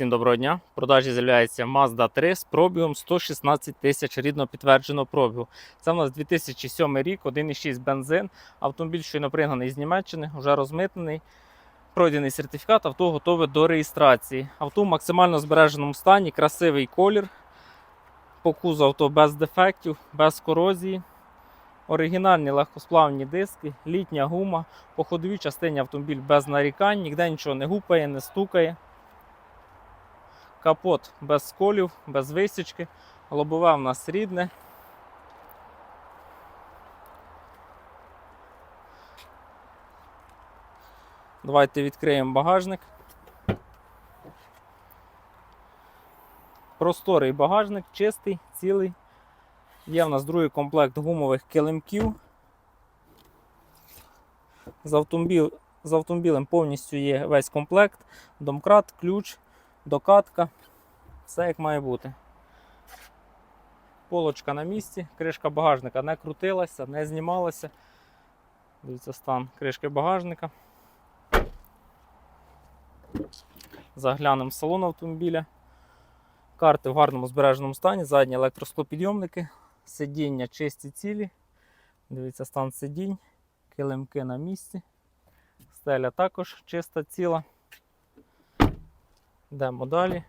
Всім доброго дня. В продажі з'являється Mazda 3 з пробігом 116 тисяч рідно підтвердженого пробігу. Це в нас 2007 рік, 1,6 бензин. Автомобіль щойно пригнаний з Німеччини, вже розмитнений. Пройдений сертифікат, авто готове до реєстрації. Авто в максимально збереженому стані, красивий колір. По кузу авто без дефектів, без корозії. Оригінальні легкосплавні диски, літня гума. По ходовій частині автомобіль без нарікань, ніде нічого не гупає, не стукає. Капот без сколів, без висічки. Лобове в нас рідне. Давайте відкриємо багажник. Просторий багажник, чистий, цілий. Є в нас другий комплект гумових килимків. З, автомобілем повністю є весь комплект, домкрат, ключ, докатка. Все як має бути. Полочка на місці, кришка багажника не крутилася, не знімалася. Дивіться стан кришки багажника. Заглянемо в салон автомобіля. Карти в гарному збереженому стані, задні електросклопідйомники, сидіння чисті цілі. Дивіться стан сидінь, килимки на місці. Стеля також чиста ціла. Йдемо далі.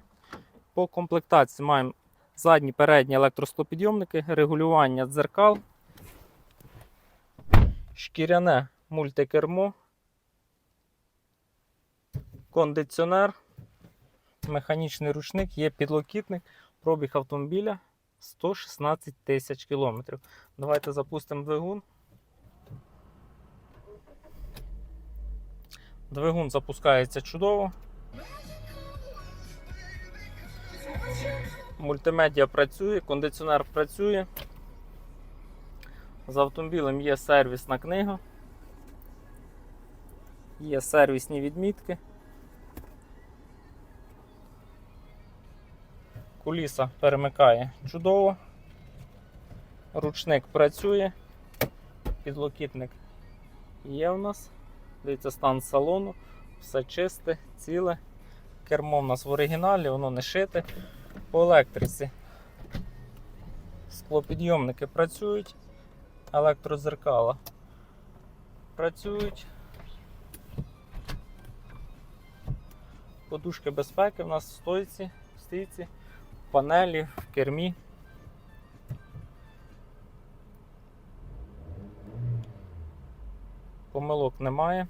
По комплектації маємо задні передні електросклопідйомники, регулювання дзеркал, шкіряне мультикермо, кондиціонер, механічний ручник, є підлокітник, пробіг автомобіля 116 тисяч кілометрів. Давайте запустимо двигун. Двигун запускається чудово. Мультимедіа працює, кондиціонер працює. З автомобілем є сервісна книга. Є сервісні відмітки. Куліса перемикає чудово. Ручник працює. Підлокітник є у нас. Дивіться стан салону. Все чисте, ціле. Кермо в нас в оригіналі, воно не шите. По електриці. Склопідйомники працюють, електрозеркала працюють. Подушки безпеки в нас в стойці, в стійці, в панелі, в кермі. Помилок немає.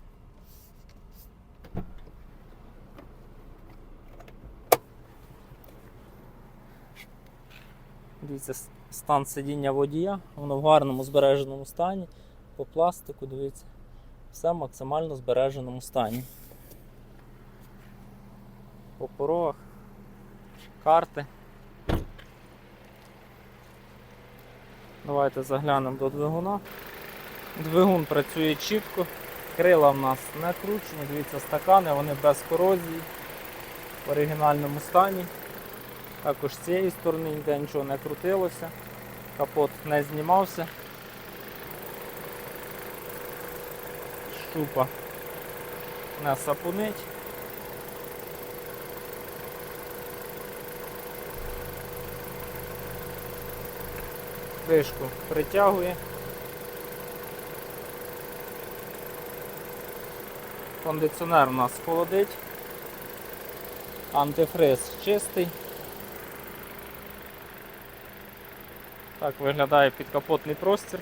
Дивіться, стан сидіння водія, воно в гарному збереженому стані. По пластику, дивіться, все в максимально збереженому стані. По порогах, карти. Давайте заглянемо до двигуна. Двигун працює чітко, крила в нас не кручені, дивіться, стакани, вони без корозії, в оригінальному стані. Також з цієї сторони ніде нічого не крутилося, капот не знімався. Щупа не сапунить. Кришку притягує. Кондиціонер у нас холодить. Антифриз чистий. Так виглядає підкапотний простір.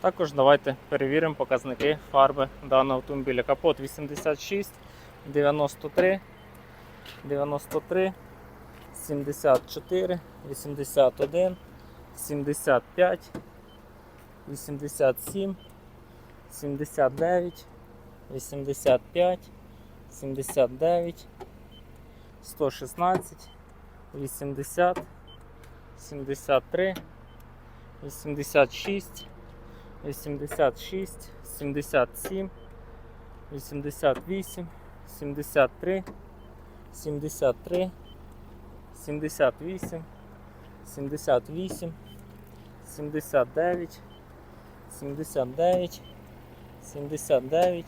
Також давайте перевіримо показники фарби даного автомобіля. Капот 86, 93, 93, 74, 81, 75, 87, 79, 85, 79, 116, 80, 73, 86, 86, 77, 88, 73, 73, 78, 78, 79, 79, 79,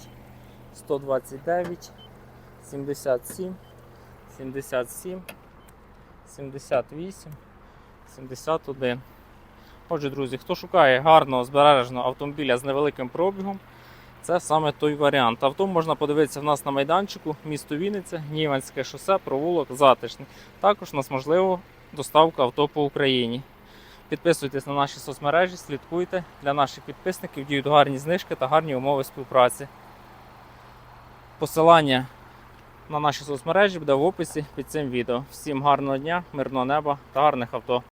129, 77, 77, 78, 71. Отже, друзі, хто шукає гарного збереженого автомобіля з невеликим пробігом, це саме той варіант. Авто можна подивитися в нас на майданчику, місто Вінниця, Гніванське шосе, провулок Затишний. Також у нас можливо доставка авто по Україні. Підписуйтесь на наші соцмережі, слідкуйте. Для наших підписників діють гарні знижки та гарні умови співпраці. Посилання на наші соцмережі буде в описі під цим відео. Всім гарного дня, мирного неба та гарних авто.